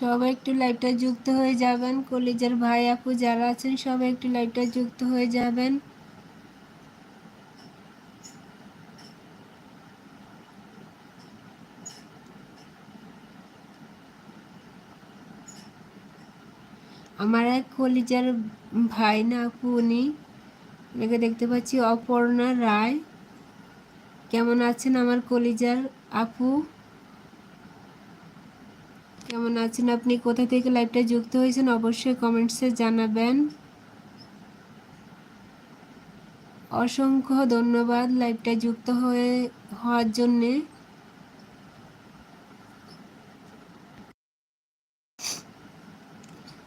সবাই একটু লাইভটা যুক্ত হয়ে যাবেন। কলিজার ভাই আপু যারা আছেন, সবাই একটু লাইভটা যুক্ত হয়ে যাবেন। আমার এক কলিজার ভাই না আপু, উনি ওনাকে দেখতে পাচ্ছি, অপর্ণা রায়। কেমন আছেন আমার কলিজার আপু? কেমন আছেন আপনি? কোথা থেকে লাইভটা যুক্ত হয়েছেন অবশ্যই কমেন্টসে জানাবেন। অসংখ্য ধন্যবাদ লাইভটা যুক্ত হয়ে, হওয়ার জন্যে।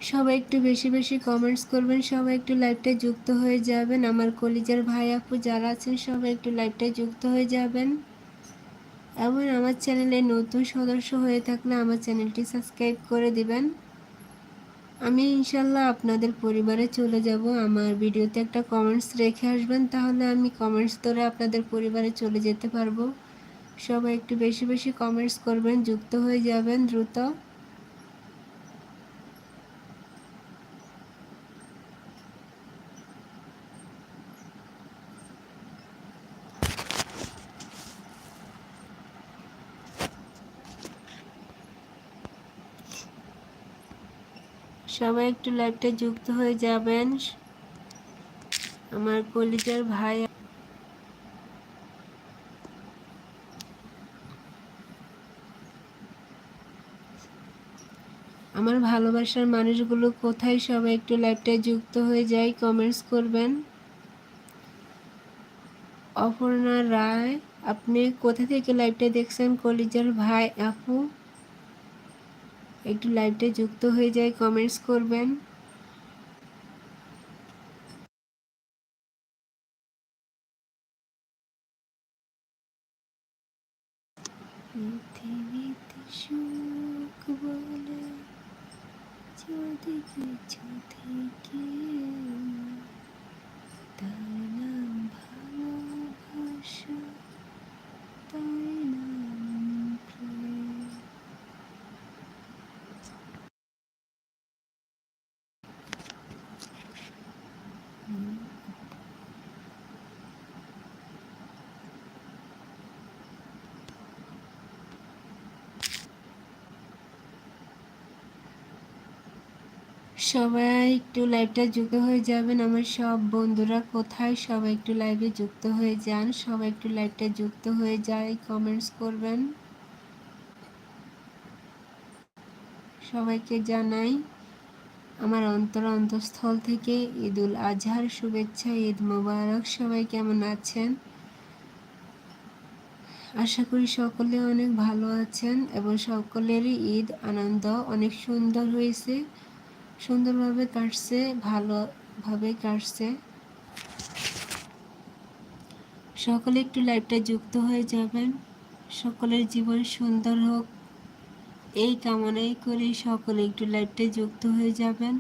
সবাই একটু বেশি বেশি কমেন্টস করবেন, সবাই একটু লাইভটা যুক্ত হয়ে যাবেন। আমার কলিজার ভাই আপু যারা আছেন, সবাই একটু লাইভটা যুক্ত হয়ে যাবেন। এবং আমার চ্যানেলে নতুন সদস্য হয়ে থাকলে আমার চ্যানেলটি সাবস্ক্রাইব করে দিবেন। আমি ইনশাল্লাহ আপনাদের পরিবারে চলে যাব। আমার ভিডিওতে একটা কমেন্টস রেখে আসবেন, তাহলে আমি কমেন্টস ধরে আপনাদের পরিবারে চলে যেতে পারব। সবাই একটু বেশি বেশি কমেন্টস করবেন, যুক্ত হয়ে যাবেন দ্রুত। সবাই একটু লাইভটা যুক্ত হয়ে যাবেন। আমার কলিজার ভাই আমার ভালোবাসার মানুষগুলো কোথায়? সবাই একটু লাইভটায় যুক্ত হয়ে যায় কমেন্টস করবেন। অপর্ণা রায়, আপনি কোথা থেকে লাইভটা দেখছেন কলিজার ভাই? আপু? একটু লাইভটা যুক্ত হয়ে যায় কমেন্টস করবেন। পৃথিবীতে সুখ বলে যদি কিছু থেকে সবাই একটু লাইভটা যুক্ত হয়ে যাবেন। আমার সব বন্ধুরা কোথায়? সবাই একটু লাইভে যুক্ত হয়ে যান। সবাই একটু লাইভটা যুক্ত হয়ে যায় কমেন্টস করবেন। সবাইকে জানাই, আমার অন্তর অন্তঃস্থল থেকে ঈদুল আজহার শুভেচ্ছা, ঈদ মোবারক। সবাই কেমন আছেন? আশা করি সকলে অনেক ভালো আছেন এবং সকলেরই ঈদ আনন্দ অনেক সুন্দর হয়েছে। সুন্দরভাবে কাটছে, ভালোভাবে কাটছে। সকলে একটু লাইভটা যুক্ত হয়ে যাবেন। সকলের জীবন সুন্দর হোক। এই কামনাই করে সকলে একটু লাইভটা যুক্ত হয়ে যাবেন।